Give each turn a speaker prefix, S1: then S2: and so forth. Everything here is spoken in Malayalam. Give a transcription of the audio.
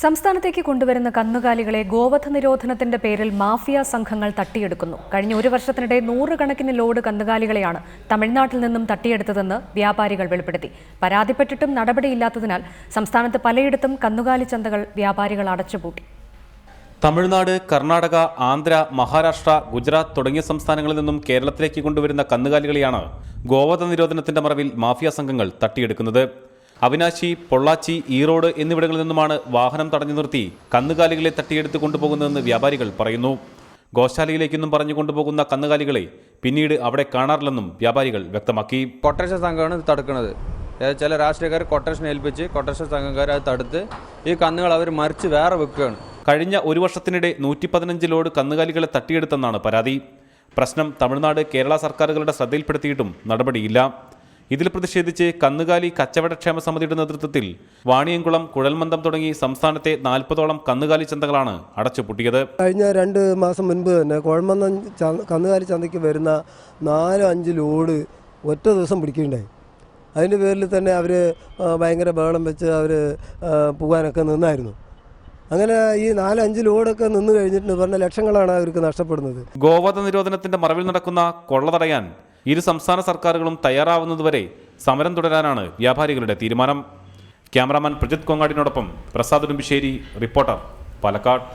S1: സംസ്ഥാനത്തേക്ക് കൊണ്ടുവരുന്ന കന്നുകാലികളെ ഗോവധ നിരോധനത്തിന്റെ പേരിൽ മാഫിയ സംഘങ്ങൾ തട്ടിയെടുക്കുന്നു. കഴിഞ്ഞ ഒരു വർഷത്തിനിടെ നൂറുകണക്കിന് ലോഡ് കന്നുകാലികളെയാണ് തമിഴ്നാട്ടിൽ നിന്നും തട്ടിയെടുത്തതെന്ന് വ്യാപാരികൾ വെളിപ്പെടുത്തി. പരാതിപ്പെട്ടിട്ടും നടപടിയില്ലാത്തതിനാൽ സംസ്ഥാനത്ത് പലയിടത്തും കന്നുകാലി ചന്തകൾ വ്യാപാരികൾ അടച്ചുപൂട്ടി.
S2: തമിഴ്നാട് കർണാടക ആന്ധ്ര മഹാരാഷ്ട്ര ഗുജറാത്ത് തുടങ്ങിയ സംസ്ഥാനങ്ങളിൽ നിന്നും കേരളത്തിലേക്ക് കൊണ്ടുവരുന്ന കന്നുകാലികളെയാണ് ഗോവധ നിരോധനത്തിന്റെ മറവിൽ മാഫിയ സംഘങ്ങൾ തട്ടിയെടുക്കുന്നത്. അവിനാശി പൊള്ളാച്ചി ഈറോഡ് എന്നിവിടങ്ങളിൽ നിന്നുമാണ് വാഹനം തടഞ്ഞു നിർത്തി കന്നുകാലികളെ തട്ടിയെടുത്ത് കൊണ്ടുപോകുന്നതെന്ന് വ്യാപാരികൾ പറയുന്നു. ഗോശാലയിലേക്കെന്നും പറഞ്ഞു കൊണ്ടുപോകുന്ന കന്നുകാലികളെ പിന്നീട് അവിടെ കാണാറില്ലെന്നും വ്യാപാരികൾ വ്യക്തമാക്കി.
S3: കൊട്ടേഷൻ സംഘമാണ് തടുക്കുന്നത്. ചില രാഷ്ട്രീയക്കാർ കൊട്ടേഷൻ ഏൽപ്പിച്ച് കൊട്ടേഷൻ സംഘക്കാർ അത് തടുത്ത് ഈ കന്നുകൾ അവർ മറിച്ച് വേറെ വെക്കുകയാണ്.
S2: കഴിഞ്ഞ ഒരു വർഷത്തിനിടെ നൂറ്റി പതിനഞ്ച് ലോഡ് കന്നുകാലികളെ തട്ടിയെടുത്തെന്നാണ് പരാതി. പ്രശ്നം തമിഴ്നാട് കേരള സർക്കാരുകളുടെ ശ്രദ്ധയിൽപ്പെടുത്തിയിട്ടും നടപടിയില്ല. ഇതിൽ പ്രതിഷേധിച്ച് കന്നുകാലി കച്ചവടക്ഷേമ സമിതിയുടെ നേതൃത്വത്തിൽ വാണിയംകുളം കുഴൽമന്ദം തുടങ്ങി സംസ്ഥാനത്തെ നാൽപ്പതോളം കന്നുകാലി ചന്തകളാണ് അടച്ചുപൂട്ടിയത്.
S4: കഴിഞ്ഞ രണ്ട് മാസം മുൻപ് തന്നെ കുഴൽമന്ദം കന്നുകാലി ചന്തയ്ക്ക് വരുന്ന നാലോ അഞ്ച് ലോഡ് ഒറ്റ ദിവസം പിടിക്കുകയുണ്ടായി. അതിന്റെ പേരിൽ തന്നെ അവർ ഭയങ്കര ബഹളം വെച്ച് അവർ പോകാനൊക്കെ നിന്നായിരുന്നു. അങ്ങനെ ഈ നാലഞ്ച് ലോഡൊക്കെ നിന്ന് കഴിഞ്ഞിട്ടുണ്ട് പറഞ്ഞ ലക്ഷങ്ങളാണ് അവർക്ക് നഷ്ടപ്പെടുന്നത്.
S2: ഗോവധ നിരോധനത്തിന്റെ മറവിൽ നടക്കുന്ന കൊള്ള തടയാൻ ഇരു സംസ്ഥാന സർക്കാരുകളും തയ്യാറാവുന്നതുവരെ സമരം തുടരാനാണ് വ്യാപാരികളുടെ തീരുമാനം. ക്യാമറാമാൻ പ്രജിത് കൊങ്ങാടിനോടൊപ്പം പ്രസാദ് ഉടുമ്പിശ്ശേരി റിപ്പോർട്ടർ പാലക്കാട്.